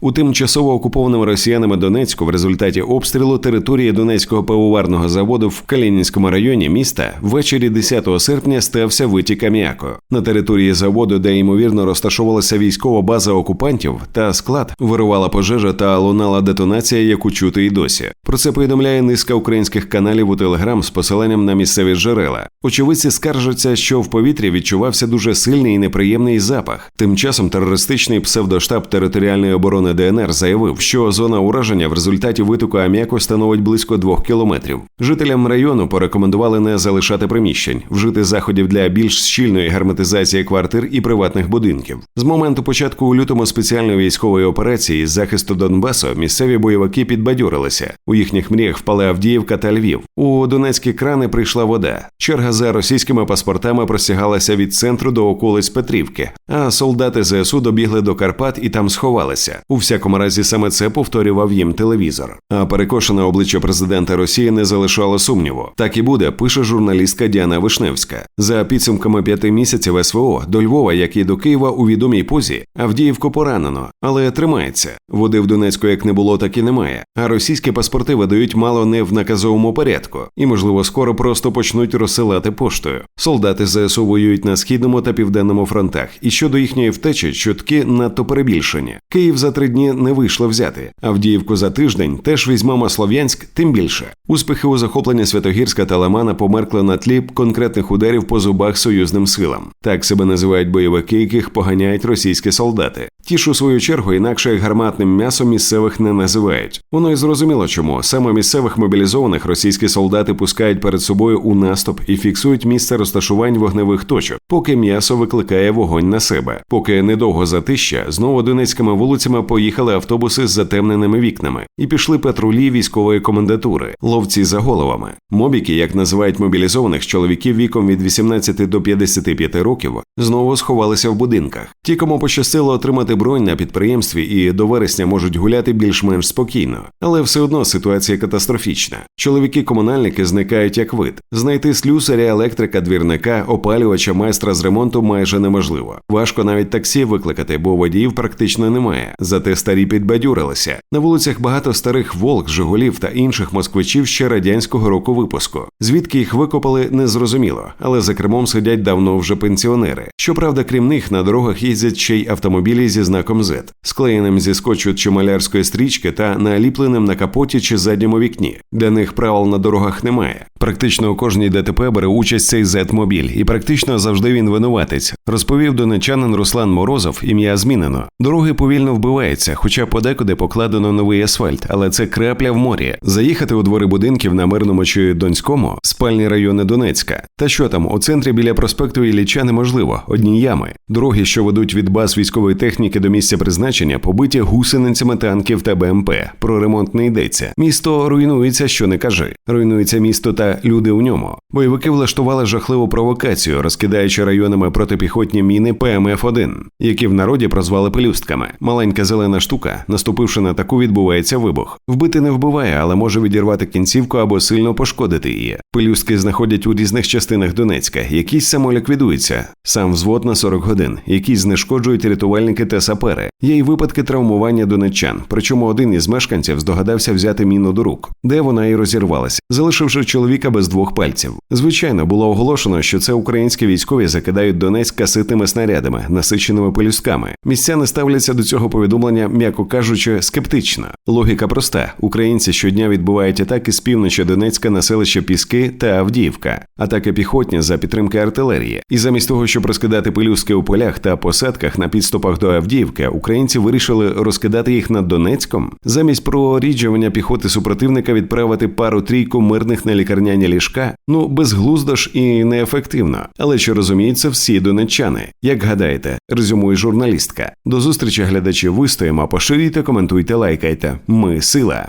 У тимчасово окупованому росіянами Донецьку в результаті обстрілу території Донецького пивоварного заводу в Калінінському районі міста ввечері 10 серпня стався витік аміаку. На території заводу, де ймовірно розташовувалася військова база окупантів та склад, вирувала пожежа та лунала детонація, яку чути й досі. Про це повідомляє низка українських каналів у Телеграм з посиланням на місцеві джерела. Очевидці скаржаться, що в повітрі відчувався дуже сильний і неприємний запах. Тим часом терористичний псевдоштаб територіальної оборони оборони ДНР заявив, що зона ураження в результаті витоку аміаку становить близько двох кілометрів. Жителям району порекомендували не залишати приміщень, вжити заходів для більш щільної герметизації квартир і приватних будинків. З моменту початку у лютому спеціальної військової операції з захисту Донбасу місцеві бойовики підбадьорилися. У їхніх мріях впали Авдіївка та Львів. У Донецькі крани прийшла вода. Черга за російськими паспортами простягалася від центру до околиць Петрівки, а солдати ЗСУ добігли до Карпат і там сховалися. У всякому разі, саме це повторював їм телевізор. А перекошене обличчя президента Росії не залишало сумніву. Так і буде, пише журналістка Діана Вишневська. За підсумками п'яти місяців СВО до Львова, як і до Києва, у відомій позі Авдіївку поранено, але тримається. Води в Донецьку як не було, так і немає. А російські паспорти видають мало не в наказовому порядку, і, можливо, скоро просто почнуть розсилати поштою. Солдати ЗСУ воюють на східному та південному фронтах, і щодо їхньої втечі чутки надто перебільшені. Київ за три дні не вийшло взяти. Авдіївку за тиждень теж візьмемо Слов'янськ, тим більше. Успіхи у захопленні Святогірська та Лимана померкли на тлі конкретних ударів по зубах союзним силам. Так себе називають бойовики, яких поганяють російські солдати. Ті ж у свою чергу інакше гарматним м'ясом місцевих не називають. Воно й зрозуміло, чому саме місцевих мобілізованих російські солдати пускають перед собою у наступ і фіксують місце розташувань вогневих точок, поки м'ясо викликає вогонь на себе. Поки недовго затища, знову донецькими вулицями поїхали автобуси з затемненими вікнами і пішли патрулі військової комендатури, ловці за головами. Мобіки, як називають мобілізованих чоловіків віком від 18 до 55 років, знову сховалися в будинках. Ті, кому пощастило отримати бронь на підприємстві і до вересня можуть гуляти більш-менш спокійно, але все одно ситуація катастрофічна. Чоловіки-комунальники зникають як вид. Знайти слюсаря, електрика, двірника, опалювача, майстра з ремонту майже неможливо. Важко навіть таксі викликати, бо водіїв практично немає. Зате старі підбадюрилися. На вулицях багато старих волк, Жигулів та інших москвичів ще радянського року випуску. Звідки їх викопали, незрозуміло, але за кермом сидять давно вже пенсіонери. Щоправда, крім них на дорогах їздять ще й автомобілі зі знаком Z, склеєним зі скотчу чи малярської стрічки та наліпленим на капоті чи задньому вікні. Для них правил на дорогах немає. Практично у кожній ДТП бере участь цей Z-мобіль, і практично завжди він винуватець. Розповів донечанин Руслан Морозов, ім'я змінено. Дороги повільно вбиваються, хоча подекуди покладено новий асфальт, але це крапля в морі. Заїхати у двори будинків на мирному чи донському, спальні райони Донецька. Та що там, у центрі біля проспекту Ілліча неможливо, одні ями. Дороги, що ведуть від баз військової техніки до місця призначення, побиті гусеницями танків та БМП. Про ремонт не йдеться. Місто руйнується, що не кажи. Руйнується місто та люди у ньому. Бойовики влаштували жахливу провокацію, розкидаючи районами протипіхотні міни ПМФ-1, які в народі прозвали пелюстками. Маленька зелена штука, наступивши на таку, відбувається вибух. Вбити не вбиває, але може відірвати кінцівку або сильно пошкодити її. Пелюстки знаходять у різних частинах Донецька, якісь самоліквідуються, сам взвод на 40 годин, якісь знешкоджують рятувальники та сапери. Є й випадки травмування донеччан. Причому один із мешканців здогадався взяти міну до рук, де вона і розірвалася, залишивши чоловіка без двох пальців. Звичайно, було оголошено, що це українські військові закидають Донецьк каситними снарядами, насиченими пелюстками. Містяни ставляться до цього повідомлення, м'яко кажучи, скептично. Логіка проста: українці щодня відбувають атаки з півночі Донецька на селище Піски та Авдіївка, атаки піхотні за підтримки артилерії. І замість того, щоб розкидати пелюстки у полях та посадках на підступах до Авдіївки, українці вирішили розкидати їх над Донецьком, замість проріджування піхоти супротивника відправити пару трійку мирних на лікарняні ліжка. Ну безглуздо ж і неефективно. Але чи розуміють всі донеччани? Як гадаєте, резюмує журналістка. До зустрічі глядачі вистоїмо, поширюйте, коментуйте, лайкайте. Ми сила.